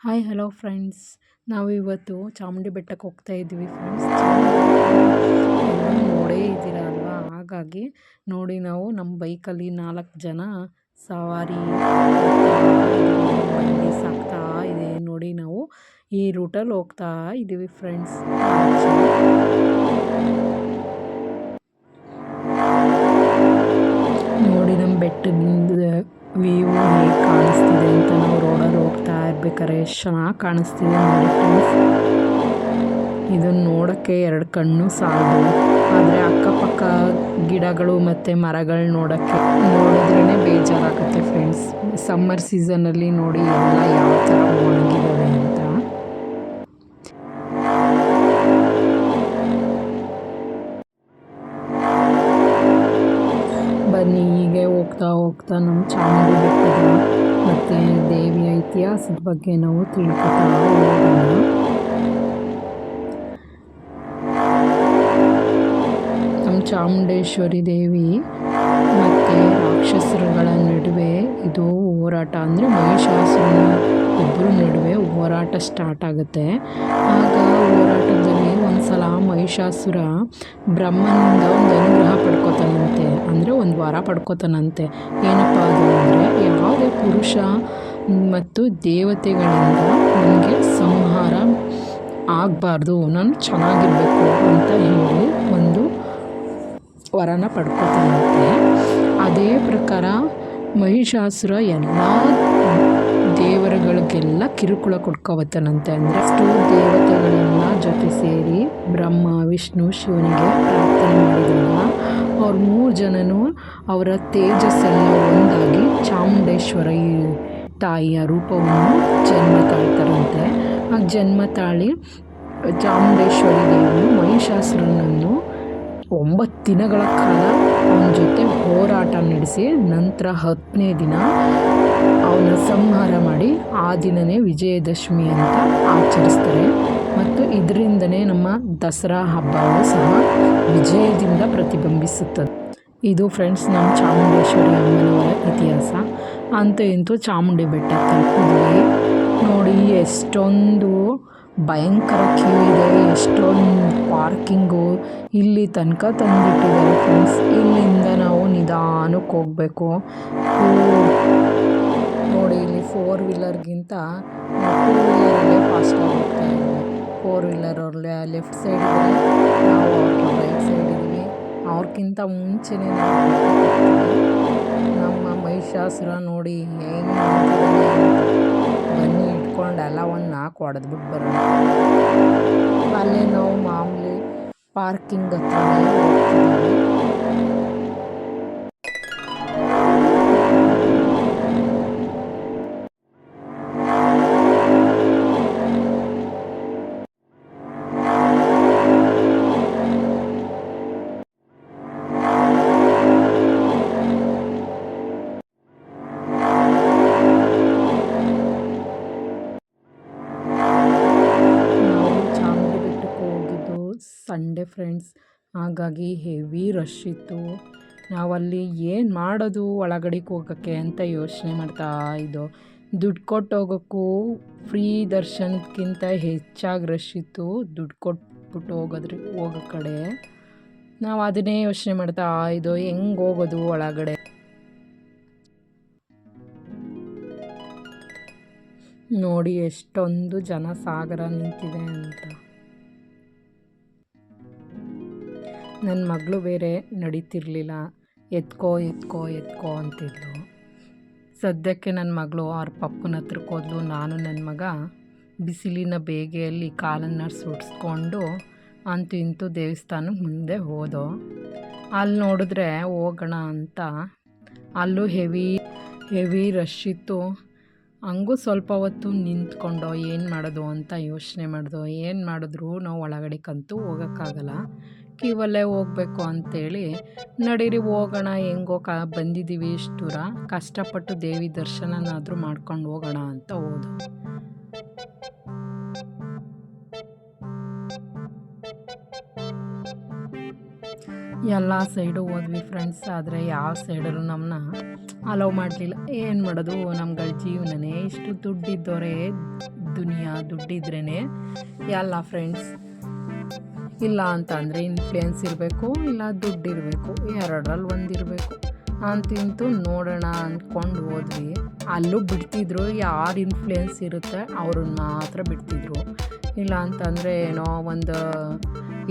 Hi hello friends ನಾವು ಇವತ್ತು ಚಾಮುಂಡಿ ಬೆಟ್ಟಕ್ಕೆ ಹೋಗ್ತಾ ಇದ್ದೀವಿ ಫ್ರೆಂಡ್ಸ್ ನೋಡೇ ಇದ್ದೀರಾ ಅಲ್ವಾ? ಹಾಗಾಗಿ ನೋಡಿ ನಾವು ನಮ್ಮ ಬೈಕಲ್ಲಿ ನಾಲ್ಕು ಜನ ಸವಾರಿ ಸಾಕ್ತಾ ಇದೆ. ನೋಡಿ ನಾವು ಈ ರೂಟಲ್ಲಿ ಹೋಗ್ತಾ ಇದ್ದೀವಿ ಫ್ರೆಂಡ್ಸ್ ನೋಡಿ ನಮ್ಮ ಬೆಟ್ಟದಿಂದ ವ್ಯೂ ಹೇಗೆ ಕಾಣಿಸ್ತಿದೆ ಅಂತ ನಾವು ರೋಡಲ್ಲಿ ಹೋಗ್ತಾ ಇರ್ಬೇಕಾದ್ರೆ ಎಷ್ಟು ಚೆನ್ನಾಗಿ ಕಾಣಿಸ್ತಿದೆ ನೋಡಿ ಫ್ರೆಂಡ್ಸ್ ಇದನ್ನು ನೋಡೋಕ್ಕೆ ಎರಡು ಕಣ್ಣು ಸಾಲದು ಆದರೆ ಅಕ್ಕಪಕ್ಕ ಗಿಡಗಳು ಮತ್ತು ಮರಗಳು ನೋಡೋಕ್ಕೆ ನೋಡಿದ್ರೇ ಬೇಜಾರಾಗುತ್ತೆ ಫ್ರೆಂಡ್ಸ್ ಸಮ್ಮರ್ ಸೀಸನಲ್ಲಿ ನೋಡಿ ಎಲ್ಲ ಯಾವ ಥರ ಒಣಗಿದ್ದಾವೆ ಅಂತ ಬನ್ನಿ ಹೀಗೆ ಹೋಗ್ತಾ ಹೋಗ್ತಾ ನಮ್ಮ ಚಾಮುಂಡಿ ಬೆಟ್ಟದ ಮತ್ತು ದೇವಿಯ ಇತಿಹಾಸದ ಬಗ್ಗೆ ನಾವು ತಿಳ್ಕೊತಾ ನಮ್ಮ ಚಾಮುಂಡೇಶ್ವರಿ ದೇವಿ ಮತ್ತು ರಾಕ್ಷಸರುಗಳ ನಡುವೆ ಇದು ಹೋರಾಟ ಅಂದರೆ ಮಹಿಷಾಸುರನ ಇಬ್ಬರ ನಡುವೆ ಹೋರಾಟ ಸ್ಟಾರ್ಟ್ ಆಗುತ್ತೆ. ಆಗ ಹೋರಾಟದಲ್ಲಿ ಒಂದು ಸಲ ಮಹಿಷಾಸುರ ಬ್ರಹ್ಮನಿಂದ ಒಂದು ಅನುಗ್ರಹ ಪಡ್ಕೋತಾನಂತೆ. ಒಂದು ವಾರ ಪಡ್ಕೋತಾನಂತೆ. ಏನಪ್ಪ ಅದು ಅಂದರೆ ಯಾವುದೇ ಪುರುಷ ಮತ್ತು ದೇವತೆಗಳಿಂದ ನನಗೆ ಸಂಹಾರ ಆಗಬಾರ್ದು, ನಾನು ಚೆನ್ನಾಗಿರಬೇಕು ಅಂತ ಹೇಳಿ ಒಂದು ವರನ ಪಡ್ಕೋತಾನಂತೆ. ಅದೇ ಪ್ರಕಾರ ಮಹಿಷಾಸುರ ಎಲ್ಲ ದೇವರುಗಳಿಗೆಲ್ಲ ಕಿರುಕುಳ ಕೊಡ್ಕೋಬತ್ತಾನಂತೆ ಅಂದರೆ ಅಷ್ಟು ದೇವತೆಗಳೆಲ್ಲ ಜೊತೆ ಸೇರಿ ಬ್ರಹ್ಮ, ವಿಷ್ಣು, ಶಿವನಿಗೆ ಪ್ರಾರ್ಥನೆ ಮಾಡಿದಾಗ ಅವ್ರ ಮೂರು ಜನನೂ ಅವರ ತೇಜಸ್ಸೆಲ್ಲ ಒಂದಾಗಿ ಚಾಮುಂಡೇಶ್ವರ ತಾಯಿಯ ರೂಪವನ್ನು ಜನ್ಮ ತಾಳ್ತಾರಂತೆ ಆ ಜನ್ಮ ತಾಳಿ ಚಾಮುಂಡೇಶ್ವರಿ ದೇವಿಯು ಮಹಿಷಾಸುರನನ್ನು ಒಂಬತ್ತು ದಿನಗಳ ಕಾಲ ಅವನ ಜೊತೆ ಹೋರಾಟ ನಡೆಸಿ ನಂತರ ಹತ್ತನೇ ದಿನ ಅವನ ಸಂಹಾರ ಮಾಡಿ ಆ ದಿನವೇ ವಿಜಯದಶಮಿ ಅಂತ ಆಚರಿಸ್ತಾರೆ. ಮತ್ತು ಇದರಿಂದನೇ ನಮ್ಮ ದಸರಾ ಹಬ್ಬವು ಸಹ ವಿಜಯದಿಂದ ಪ್ರತಿಬಿಂಬಿಸುತ್ತದೆ. ಇದು ಫ್ರೆಂಡ್ಸ್ ನಮ್ಮ ಚಾಮುಂಡೇಶ್ವರಿ ಅಮ್ಮನವರ ಇತಿಹಾಸ. ಅಂತ ಇಂತೂ ಚಾಮುಂಡಿ ಬೆಟ್ಟ ತಲುಪಿದ್ವಿ. ನೋಡಿ, ಎಷ್ಟೊಂದು ಭಯಂಕರ ಕ್ಯೂ ಇದೆ, ಎಷ್ಟೊಂದು ಪಾರ್ಕಿಂಗು ಇಲ್ಲಿ ತನಕ ತಂದಿಟ್ಟಿದ್ದಾರೆ ಫ್ರೆಂಡ್ಸ್ ಇಲ್ಲಿಂದ ನಾವು ನಿಧಾನಕ್ಕೆ ಹೋಗಬೇಕು. ನೋಡಿ, ಇಲ್ಲಿ ಫೋರ್ ವೀಲರ್ಗಿಂತ ಟೂ ವೀಲರಲ್ಲೇ ಫಾಸ್ಟ್ ಹೋಗ್ತಾ ಇದ್ದೀವಿ ಫೋರ್ ವೀಲರ್ ಅವ್ರಲ್ಲೇ ಲೆಫ್ಟ್ ಸೈಡ್ ನಾವು ಅವ್ರಿಗೆ ರೈಟ್ ಸೈಡ್ ಇದ್ದೀವಿ ಅವ್ರಿಗಿಂತ ಮುಂಚೆನೇ ನಮ್ಮ ಮಹಿಷಾಸುರ ನೋಡಿ ಹೆಂಗೆ ಬನ್ನಿ ಇಟ್ಕೊಂಡು ಎಲ್ಲ ಒಂದು ನಾಲ್ಕು ಹೊಡೆದ್ಬಿಟ್ಟು ಬರೋಣ. ಅಲ್ಲೇ ನಾವು ಮಾಮೂಲಿ ಪಾರ್ಕಿಂಗ್ ಹತ್ರ ಫ್ರೆಂಡ್ಸ್ ಹಾಗಾಗಿ ಹೆವಿ ರಶ್ ಇತ್ತು. ನಾವಲ್ಲಿ ಏನು ಮಾಡೋದು ಒಳಗಡೆಗೆ ಹೋಗೋಕ್ಕೆ ಅಂತ ಯೋಚನೆ ಮಾಡ್ತಾ ಇದ್ದೋ. ದುಡ್ಡು ಕೊಟ್ಟು ಹೋಗೋಕ್ಕೂ ಫ್ರೀ ದರ್ಶನಕ್ಕಿಂತ ಹೆಚ್ಚಾಗಿ ರಶ್ ಇತ್ತು. ದುಡ್ಡು ಕೊಟ್ಬಿಟ್ಟು ಹೋಗೋದ್ರಿ, ಹೋಗೋ ಕಡೆ. ನಾವು ಅದನ್ನೇ ಯೋಚನೆ ಮಾಡ್ತಾ ಇದ್ದೋ, ಹೆಂಗೆ ಹೋಗೋದು ಒಳಗಡೆ. ನೋಡಿ ಎಷ್ಟೊಂದು ಜನ ಸಾಗರ ನಿಂತಿದೆ ಅಂತ. ನನ್ನ ಮಗಳು ಬೇರೆ ನಡೀತಿರ್ಲಿಲ್ಲ. ಎತ್ಕೋ ಎತ್ಕೋ ಎತ್ಕೋ ಅಂತಿದ್ಲು. ಸದ್ಯಕ್ಕೆ ನನ್ನ ಮಗಳು ಅವ್ರ ಪಪ್ಪನ ಹತ್ರಕ್ಕೆ ಹೋದ್ಲು. ನಾನು ನನ್ನ ಮಗ ಬಿಸಿಲಿನ ಬೇಗೆಯಲ್ಲಿ ಕಾಲನ್ನು ಸುಡಿಸ್ಕೊಂಡು ಅಂತೂ ಇಂತೂ ದೇವಸ್ಥಾನ ಮುಂದೆ ಹೋದೋ. ಅಲ್ಲಿ ನೋಡಿದ್ರೆ ಹೋಗೋಣ ಅಂತ. ಅಲ್ಲೂ ಹೆವಿ ಹೆವಿ ರಶ್ ಇತ್ತು. ಹಂಗೂ ಸ್ವಲ್ಪ ಹೊತ್ತು ನಿಂತ್ಕೊಂಡು, ಏನು ಮಾಡೋದು ಅಂತ ಯೋಚನೆ ಮಾಡಿದೋ, ಏನು ಮಾಡಿದ್ರು ನಾವು ಒಳಗಡೆ ಕಂತು ಹೋಗೋಕ್ಕಾಗಲ್ಲ. ಕ್ಯೂವಲ್ಲೇ ಹೋಗಬೇಕು ಅಂತೇಳಿ, ನಡೀರಿ ಹೋಗೋಣ, ಹೆಂಗೋ ಕ ಬಂದಿದ್ದೀವಿ ಇಷ್ಟು ಕಷ್ಟಪಟ್ಟು ದೇವಿ ದರ್ಶನನಾದರೂ ಮಾಡ್ಕೊಂಡು ಹೋಗೋಣ ಅಂತ ಹೋದು ಎಲ್ಲ ಸೈಡು ಹೋದ್ವಿ ಫ್ರೆಂಡ್ಸ್, ಆದರೆ ಯಾವ ಸೈಡಲ್ಲೂ ನಮ್ಮನ್ನ ಅಲೋ ಮಾಡಲಿಲ್ಲ. ಏನು ಮಾಡೋದು, ನಮ್ಗಳ ಜೀವನನೇ ಇಷ್ಟು ದುಡ್ಡಿದ್ದೋರೇ ದುನಿಯಾ ದುಡ್ಡಿದ್ರೇ ಎಲ್ಲ ಫ್ರೆಂಡ್ಸ್. ಇಲ್ಲ ಅಂತ ಇನ್ಫ್ಲೂಯೆನ್ಸ್ ಇರಬೇಕು ಇಲ್ಲ ದುಡ್ಡು ಇರಬೇಕು ಎರಡರಲ್ಲಿ ಒಂದು ಇರಬೇಕು. ಅಂತಿಂತು ನೋಡೋಣ ಅಂದ್ಕೊಂಡು ಹೋದ್ವಿ. ಅಲ್ಲೂ ಬಿಡ್ತಿದ್ರು, ಯಾರು ಇನ್ಫ್ಲೂಯೆನ್ಸ್ ಇರುತ್ತೆ ಅವ್ರನ್ನ ಮಾತ್ರ ಬಿಡ್ತಿದ್ರು. ಇಲ್ಲ ಅಂತಂದರೆ ಏನೋ ಒಂದು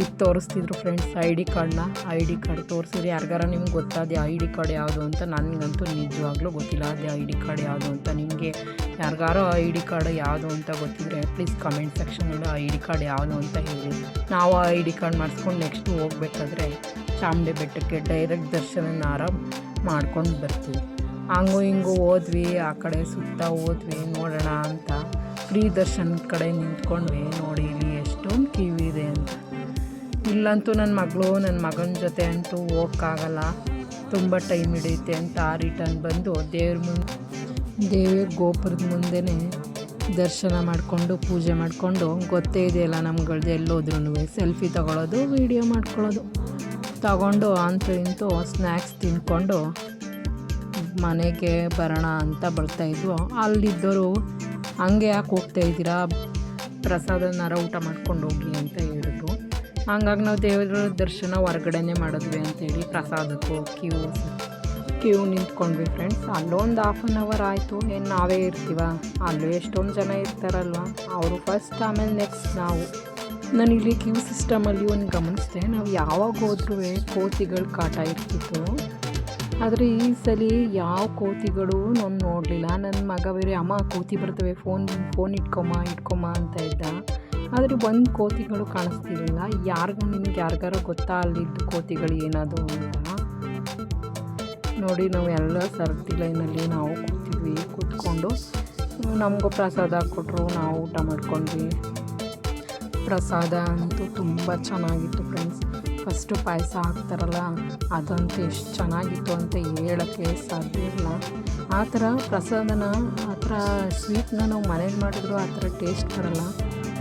ಇದು ತೋರಿಸ್ತಿದ್ರು ಫ್ರೆಂಡ್ಸ್ ಐ ಡಿ ಕಾರ್ಡ್ನ ಐ ಡಿ ಕಾರ್ಡ್ ತೋರಿಸಿದ್ರೆ ಯಾರಿಗಾರ ನಿಮ್ಗೆ ಗೊತ್ತಾದ ಐ ಡಿ ಕಾರ್ಡ್ ಯಾವುದು ಅಂತ? ನನಗಂತೂ ನಿಜವಾಗ್ಲೂ ಗೊತ್ತಿಲ್ಲ ಅದೇ ಐ ಡಿ ಕಾರ್ಡ್ ಯಾವುದು ಅಂತ. ನಿಮಗೆ ಯಾರಿಗಾರ ಐ ಡಿ ಕಾರ್ಡ್ ಯಾವುದು ಅಂತ ಗೊತ್ತಿದ್ರೆ ಪ್ಲೀಸ್ ಕಮೆಂಟ್ ಸೆಕ್ಷನಲ್ಲಿ ಐ ಡಿ ಕಾರ್ಡ್ ಯಾವುದು ಅಂತ ಹೇಳಿ. ನಾವು ಐ ಡಿ ಕಾರ್ಡ್ ಮಾಡಿಸ್ಕೊಂಡು ನೆಕ್ಸ್ಟ್ ಹೋಗ್ಬೇಕಾದ್ರೆ ಚಾಮುಂಡಿ ಬೆಟ್ಟಕ್ಕೆ ಡೈರೆಕ್ಟ್ ದರ್ಶನ ಆರಾಮ್ ಮಾಡ್ಕೊಂಡು ಬರ್ತೀವಿ. ಹಂಗೂ ಹಿಂಗೂ ಹೋದ್ವಿ, ಆ ಕಡೆ ಸುತ್ತ ಹೋದ್ವಿ, ನೋಡೋಣ ಅಂತ. ಫ್ರೀ ದರ್ಶನ ಕಡೆ ನಿಂತ್ಕೊಂಡ್ವಿ, ನೋಡಿ ಇಲ್ಲಿ ಎಷ್ಟೊಂದು ಕ್ಯೂ ಇದೆ ಅಂತ. ಇಲ್ಲಂತೂ ನನ್ನ ಮಗಳು ನನ್ನ ಮಗನ ಜೊತೆ ಅಂತೂ ಹೋಗೋಕ್ಕಾಗಲ್ಲ. ತುಂಬ ಟೈಮ್ ಹಿಡಿಯುತ್ತೆ ಅಂತ ಆ ರಿಟರ್ನ್ ಬಂದು ದೇವ್ರ ಮುಂದೆ ದೇವಿ ಗೋಪುರದ ಮುಂದೆನೇ ದರ್ಶನ ಮಾಡಿಕೊಂಡು, ಪೂಜೆ ಮಾಡಿಕೊಂಡು, ಗೊತ್ತೇ ಇದೆಯಲ್ಲ ನಮ್ಗಳ್ದು ಎಲ್ಲೋದ್ರೂ ಸೆಲ್ಫಿ ತಗೊಳ್ಳೋದು ವೀಡಿಯೋ ಮಾಡ್ಕೊಳ್ಳೋದು. ತಗೊಂಡು ಅಂತೂ ಇಂತೂ ಸ್ನ್ಯಾಕ್ಸ್ ತಿಂದ್ಕೊಂಡು ಮನೆಗೆ ಬರೋಣ ಅಂತ ಬರ್ತಾಯಿದ್ವು ಅಲ್ಲಿದ್ದವರು ಹಂಗೆ ಯಾಕೆ ಹೋಗ್ತಾ ಇದ್ದೀರಾ? ಪ್ರಸಾದನಾರ ಊಟ ಮಾಡ್ಕೊಂಡು ಹೋಗಿ ಅಂತ ಹೇಳಿದ್ರು. ಹಂಗಾಗಿ ನಾವು ದೇವರ ದರ್ಶನ ಹೊರಗಡೆನೇ ಮಾಡಿದ್ವಿ ಅಂತೇಳಿ ಪ್ರಸಾದಕ್ಕೂ ಕ್ಯೂ ಕ್ಯೂ ನಿಂತ್ಕೊಂಡ್ವಿ ಫ್ರೆಂಡ್ಸ್ ಅಲ್ಲೊಂದು ಹಾಫ್ ಆನ್ ಅವರ್ ಆಯಿತು. ಏನು ನಾವೇ ಇರ್ತೀವ? ಅಲ್ಲೂ ಎಷ್ಟೊಂದು ಜನ ಇರ್ತಾರಲ್ವ? ಅವರು ಫಸ್ಟ್ ಆಮೇಲೆ ನೆಕ್ಸ್ಟ್ ನಾವು. ನಾನು ಇಲ್ಲಿ ಕ್ಯೂ ಸಿಸ್ಟಮಲ್ಲಿ ಒಂದು ಗಮನಿಸಿದೆ. ನಾವು ಯಾವಾಗ ಹೋದ್ರೂ ಕೋತಿಗಳು ಕಾಟ ಇರ್ತಿತ್ತು. ಆದರೆ ಈ ಸಲ ಯಾವ ಕೋತಿಗಳು ನಾನು ನೋಡಲಿಲ್ಲ. ನನ್ನ ಮಗ ಬೇರೆ, ಅಮ್ಮ, ಕೋತಿ ಬರ್ತವೆ ಫೋನ್ ಫೋನ್ ಇಟ್ಕೊಮ್ಮ ಇಟ್ಕೊಮ್ಮ ಅಂತ ಇದ್ದ. ಆದರೆ ಒಂದು ಕೋತಿಗಳು ಕಾಣಿಸ್ತಿರಲಿಲ್ಲ. ಯಾರಿಗೂ ನಿಮ್ಗೆ ಯಾರಿಗಾರ ಗೊತ್ತಾ ಅಲ್ಲಿದ್ದು ಕೋತಿಗಳು ಏನಾದರೂ ಅಂತ? ನೋಡಿ, ನಾವು ಎಲ್ಲ ಸರ್ತಿ ಲೈನಲ್ಲಿ ನಾವು ಕೂತಿದ್ವಿ, ಕೂತ್ಕೊಂಡು ನಮಗೂ ಪ್ರಸಾದ ಕೊಟ್ಟರು ನಾವು ಊಟ ಮಾಡ್ಕೊಂಡ್ವಿ. ಪ್ರಸಾದ ಅಂತೂ ತುಂಬ ಚೆನ್ನಾಗಿತ್ತು ಫ್ರೆಂಡ್ಸ್ ಫಸ್ಟು ಪಾಯಸ ಹಾಕ್ತಾರಲ್ಲ, ಅದಂತೂ ಎಷ್ಟು ಚೆನ್ನಾಗಿತ್ತು ಅಂತ ಹೇಳೋಕ್ಕೆ ಸಾಧ್ಯ ಇಲ್ಲ. ಆ ಥರ ಪ್ರಸಾದನ, ಆ ಥರ ಸ್ವೀಟ್ನ ನಾವು ಮನೇಲಿ ಮಾಡಿದ್ರು ಆ ಥರ ಟೇಸ್ಟ್ ಬರಲ್ಲ.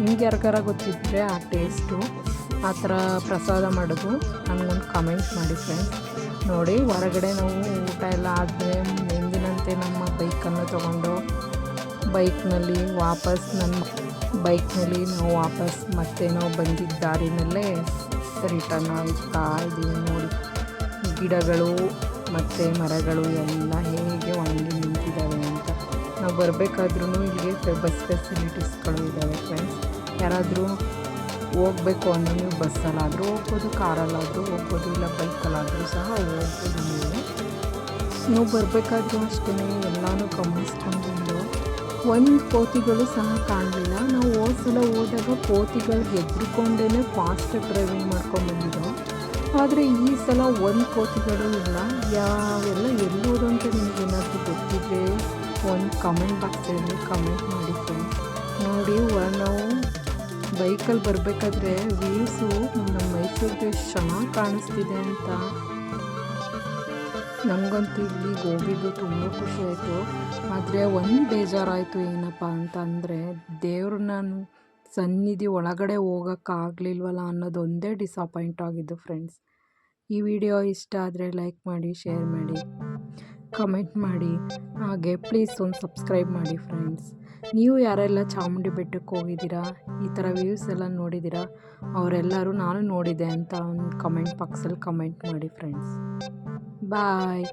ನಿಮ್ಗೆ ಯಾರಿಗಾರ ಗೊತ್ತಿದ್ದರೆ ಆ ಟೇಸ್ಟು ಆ ಥರ ಪ್ರಸಾದ ಮಾಡೋದು ನನಗೊಂದು ಕಮೆಂಟ್ ಮಾಡಿ ಫ್ರೆಂಡ್ಸ್ ನೋಡಿ, ಹೊರಗಡೆ ನಾವು ಊಟ ಎಲ್ಲ ಆದರೆ ಎಂದಿನಂತೆ ನಮ್ಮ ಬೈಕನ್ನು ತಗೊಂಡು ಬೈಕ್ನಲ್ಲಿ ವಾಪಸ್ ನನ್ನ ಬೈಕ್ನಲ್ಲಿ ನಾವು ವಾಪಸ್ ಮತ್ತೆ ನಾವು ಬಂದಿದ್ದ ದಾರಿನಲ್ಲೇ ರಿಟರ್ನ್ ಆಗ್ತಾ ಇದ್ದೀವಿ ನೋಡಿ. ಗಿಡಗಳು ಮತ್ತು ಮರಗಳು ಎಲ್ಲ ಹೇಗೆ ಒಣಗಿ ನಿಂತಿದ್ದಾವೆ ಅಂತ. ನಾವು ಬರಬೇಕಾದ್ರೂ ಇಲ್ಲಿಗೆ ಬಸ್ ಫೆಸಿಲಿಟೀಸ್ಗಳು ಇದ್ದಾವೆ ಫ್ರೆಂಡ್ಸ್ ಯಾರಾದರೂ ಹೋಗ್ಬೇಕು ಅಂದರೆ ನೀವು ಬಸ್ಸಲ್ಲಾದರೂ ಹೋಗ್ಬೋದು ಕಾರಲ್ಲಾದರೂ ಹೋಗ್ಬೋದು, ಇಲ್ಲ ಬೈಕಲ್ಲಾದರೂ ಸಹ ಹೋಗ್ಬೋದು ನೀವು. ನೀವು ಬರಬೇಕಾದ್ರೂ ಅಷ್ಟೇ, ಎಲ್ಲನೂ ಗಮನಿಸ್ಕೊಂಡು ಒಂದು ಕೋತಿಗಳು ಸಹ ಕಾಣಲಿಲ್ಲ. ನಾವು ಹೋದ ಸಲ ಹೋದಾಗ ಕೋತಿಗಳು ಹೆದ್ರಿಕೊಂಡೇ ಫಾಸ್ಟ್ ಡ್ರೈವಿಂಗ್ ಮಾಡ್ಕೊಂಡು ಬಂದಿದ್ದೋ ಆದರೆ ಈ ಸಲ ಒಂದು ಕೋತಿಗಳು ಇಲ್ಲ. ಯಾವೆಲ್ಲ ಎಲ್ಲೋದು ಅಂತ ಏನಾದರೂ ಗೊತ್ತಿದ್ರೆ ಒಂದು ಕಮೆಂಟ್ ಬಾಕ್ಸಲ್ಲಿ ಕಮೆಂಟ್ ಮಾಡಿ ನೋಡಿ ನಾವು ಬೈಕಲ್ಲಿ ಬರಬೇಕಾದ್ರೆ ವ್ಯೂಸು ನಮ್ಮ ಮೈಸೂರಿಗೆ ಚೆನ್ನಾಗಿ ಕಾಣಿಸ್ತಿದೆ ಅಂತ. ನಮಗಂತೂ ಇಲ್ಲಿ ಹೋಗಿದ್ದು ತುಂಬ ಖುಷಿ ಆಯಿತು. ಆದರೆ ಒಂದು ಬೇಜಾರಾಯಿತು ಏನಪ್ಪ ಅಂತ ಅಂದರೆ ದೇವ್ರನ್ನ ನಾನು ಸನ್ನಿಧಿ ಒಳಗಡೆ ಹೋಗೋಕ್ಕಾಗಲಿಲ್ವಲ್ಲ ಅನ್ನೋದೊಂದೇ ಡಿಸಪಾಯಿಂಟ್ ಆಗಿದ್ದು ಫ್ರೆಂಡ್ಸ್ ಈ ವಿಡಿಯೋ ಇಷ್ಟ ಆದರೆ ಲೈಕ್ ಮಾಡಿ ಶೇರ್ ಮಾಡಿ ಕಮೆಂಟ್ ಮಾಡಿ. ಹಾಗೆ ಪ್ಲೀಸ್ ಒಂದು ಸಬ್ಸ್ಕ್ರೈಬ್ ಮಾಡಿ ಫ್ರೆಂಡ್ಸ್ ನೀವು ಯಾರೆಲ್ಲ ಚಾಮುಂಡಿ ಬೆಟ್ಟಕ್ಕೆ ಹೋಗಿದ್ದೀರಾ, ಈ ಥರ ವ್ಯೂಸ್ ಎಲ್ಲ ನೋಡಿದ್ದೀರಾ, ಅವರೆಲ್ಲರೂ ನಾನು ನೋಡಿದೆ ಅಂತ ಒಂದು ಕಮೆಂಟ್ ಬಾಕ್ಸಲ್ಲಿ ಕಮೆಂಟ್ ಮಾಡಿ ಫ್ರೆಂಡ್ಸ್ Bye.